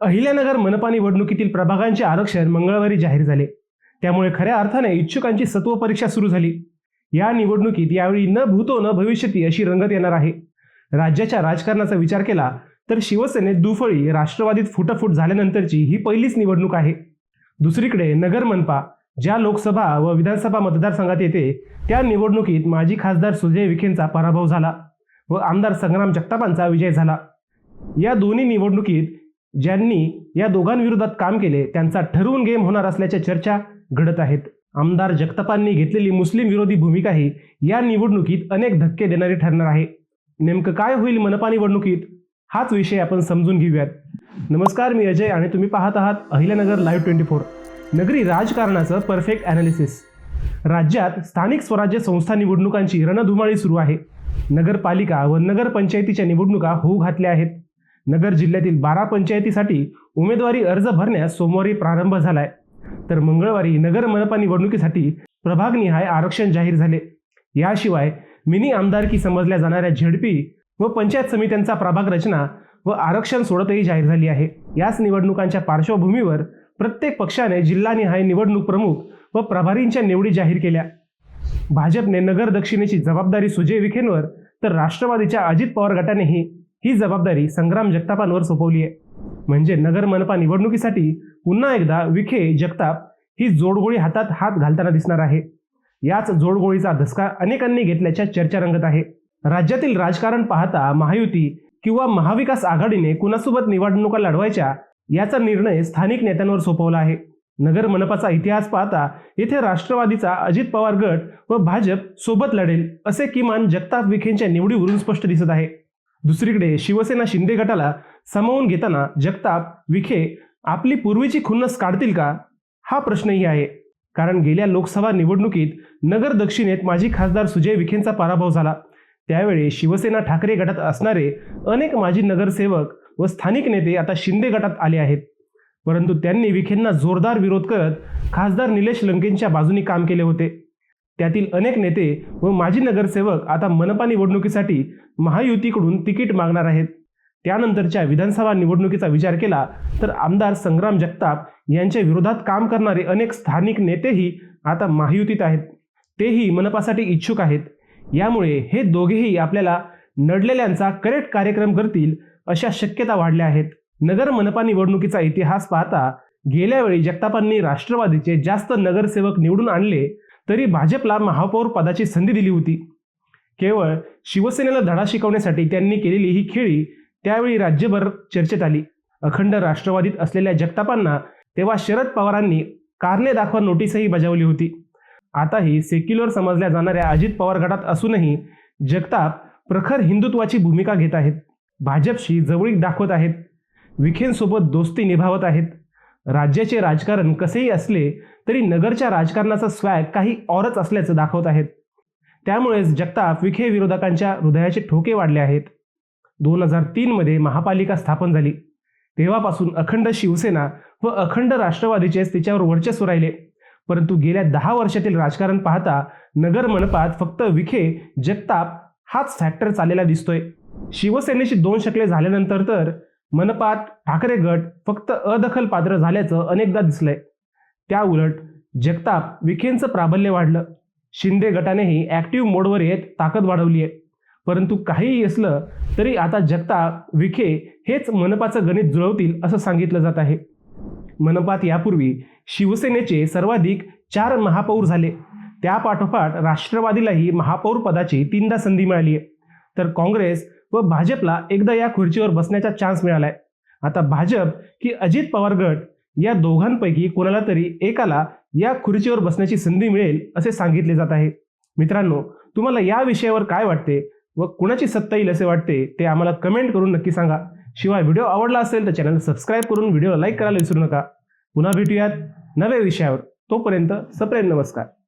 अहिल्यानगर मनपा निवडणुकीतील प्रभागांचे आरक्षण मंगळवारी जाहीर झाले. त्यामुळे खऱ्या अर्थाने इच्छुकांची सत्व परीक्षा सुरू झाली. या निवडणुकीत यावेळी न भूतो न भविष्यती अशी रंगत येणार आहे. राज्याच्या राजकारणाचा विचार केला तर शिवसेनेत दुफळी राष्ट्रवादीत फुटफूट झाल्यानंतरची ही पहिलीच निवडणूक आहे. दुसरीकडे नगर मनपा ज्या लोकसभा व विधानसभा मतदारसंघात येते त्या निवडणुकीत माजी खासदार सुजय विखेंचा पराभव झाला व आमदार संग्राम जगतापांचा विजय झाला. या दोन्ही निवडणुकीत ज्यांनी या दोघांविरोधात काम केले त्यांचा ठरवून गेम होणार असल्याच्या चर्चा घडत आहेत. आमदार जगतापांनी घेतलेली मुस्लिम विरोधी भूमिकाही या निवडणुकीत अनेक धक्के देणारी ठरणार आहे. नेमकं काय होईल मनपा निवडणुकीत? हाच विषय आपण समजून घेऊयात. नमस्कार मी अजय आणि तुम्ही पाहत आहात अहिल्यानगर लाईव्ह ट्वेंटी फोर नगरी राजकारणाचं परफेक्ट ॲनालिसिस राज्यात स्थानिक स्वराज्य संस्था निवडणुकांची रणधुमाळी सुरू आहे. नगरपालिका व नगरपंचायतीच्या निवडणुका होऊ घातल्या आहेत. नगर जिल्ह्यातील बारा पंचायतीसाठी उमेदवारी अर्ज भरण्यास सोमवारी प्रारंभ झालाय. तर मंगळवारी नगर मनपा निवडणुकीसाठी प्रभागनिहाय आरक्षण जाहीर झाले. याशिवाय मिनी आमदारकी समजल्या जाणाऱ्या झेडपी व पंचायत समित्यांचा प्रभाग रचना व आरक्षण सोडतही जाहीर झाली आहे. याच निवडणुकांच्या पार्श्वभूमीवर प्रत्येक पक्षाने जिल्हानिहाय निवडणूक प्रमुख व प्रभारींच्या निवडी जाहीर केल्या. भाजपने नगर दक्षिणेची जबाबदारी सुजय विखेंवर तर राष्ट्रवादीच्या अजित पवार गटानेही ही जबाबदारी संग्राम जगतापांवर सोपवली आहे. म्हणजे नगर मनपा निवडणुकीसाठी पुन्हा एकदा विखे जगताप ही जोडगोळी हातात हात घालताना दिसणार आहे. याच जोडगोळीचा धसका अनेकांनी घेतल्याच्या चर्चा रंगत आहे. राज्यातील राजकारण पाहता महायुती किंवा महाविकास आघाडीने कुणासोबत निवडणुका लढवायच्या याचा निर्णय स्थानिक नेत्यांवर सोपवला आहे. नगर मनपाचा इतिहास पाहता येथे राष्ट्रवादीचा अजित पवार गट व भाजप सोबत लढेल असे किमान जगताप विखेंच्या निवडीवरून स्पष्ट दिसत आहे. दुसरीकडे शिवसेना शिंदे गटाला सामावून घेताना जगताप विखे आपली पूर्वीची खुन्नस काढतील का? हा प्रश्नही आहे. कारण गेल्या लोकसभा निवडणुकीत नगर दक्षिणेत माजी खासदार सुजय विखेंचा पराभव झाला. त्यावेळी शिवसेना ठाकरे गटात असणारे अनेक माजी नगरसेवक व स्थानिक नेते आता शिंदे गटात आले आहेत. परंतु त्यांनी विखेंना जोरदार विरोध करत खासदार निलेश लंकेंच्या बाजूनी काम केले होते. त्यातील अनेक नेते व माजी नगरसेवक आता मनपा निवडणुकीसाठी महायुतीकडून तिकीट मागणार आहेत. त्यानंतरच्या विधानसभा निवडणुकीचा विचार केला तर आमदार संग्राम जगताप यांच्या विरोधात काम करणारे अनेक स्थानिक नेतेही आता महायुतीत आहेत. तेही मनपासाठी इच्छुक आहेत. यामुळे हे दोघेही आपल्याला नडलेल्यांचा करेक्ट कार्यक्रम करतील अशा शक्यता वाढल्या आहेत. नगर मनपा निवडणुकीचा इतिहास पाहता गेल्यावेळी जगतापांनी राष्ट्रवादीचे जास्त नगरसेवक निवडून आणले तरी भाजपला महापौर पदाची संधी दिली होती. केवळ शिवसेनेला धडा शिकवण्यासाठी त्यांनी केलेली ही खेळी त्यावेळी राज्यभर चर्चेत आली. अखंड राष्ट्रवादीत असलेल्या जगतापांना तेव्हा शरद पवारांनी कारणे दाखवा नोटीसही बजावली होती. आताही सेक्युलर समजल्या जाणाऱ्या अजित पवार गटात असूनही जगताप प्रखर हिंदुत्वाची भूमिका घेत आहेत. भाजपशी जवळीक दाखवत आहेत. विखेंसोबत दोस्ती निभावत आहेत. राज्याचे राजकारण कसेही असले तरी नगरच्या राजकारणाचा स्वॅग काही औरच असल्याचं दाखवत आहेत. त्यामुळेच जगताप विखे विरोधकांच्या हृदयाचे ठोके वाढले आहेत. दोन हजार तीनमध्ये महापालिका स्थापन झाली. तेव्हापासून अखंड शिवसेना व अखंड राष्ट्रवादीचेच तिच्यावर वर्चस्व राहिले. परंतु गेल्या दहा वर्षातील राजकारण पाहता नगर मनपात फक्त विखे जगताप हाच फॅक्टर चाललेला दिसतोय. शिवसेनेची दोन शकले झाल्यानंतर तर मनपात ठाकरे गट फक्त अदखल पात्र झाल्याचं अनेकदा दिसलंय. त्या उलट जगताप विखेंचं प्राबल्य वाढलं. शिंदे गटानेही ॲक्टिव्ह मोडवर येत ताकद वाढवली आहे परंतु काहीही असलं तरी आता जगताप विखे हेच मनपाचं गणित जुळवतील असं सांगितलं जात आहे. मनपात यापूर्वी शिवसेनेचे सर्वाधिक चार महापौर झाले. त्यापाठोपाठ राष्ट्रवादीलाही महापौर पदाची तीनदा संधी मिळाली आहे तर काँग्रेस व भाजपला एकदा या खुर्चीवर बसण्याचा चान्स मिळालाय. आता भाजप की अजित पवार गट या दोघांपैकी कोणाला तरी एकाला या खुर्चीवर बसण्याची संधी मिळेल असे सांगितले जात आहे. मित्रांनो तुम्हाला या विषयावर काय वाटते व कुणाची सत्ता येईल असे वाटते ते आम्हाला कमेंट करून नक्की सांगा. शिवाय व्हिडिओ आवडला असेल तर चॅनल सबस्क्राईब करून व्हिडिओला लाईक करायला विसरू नका. पुन्हा भेटूयात नव्या विषयावर. तोपर्यंत सप्रेम नमस्कार.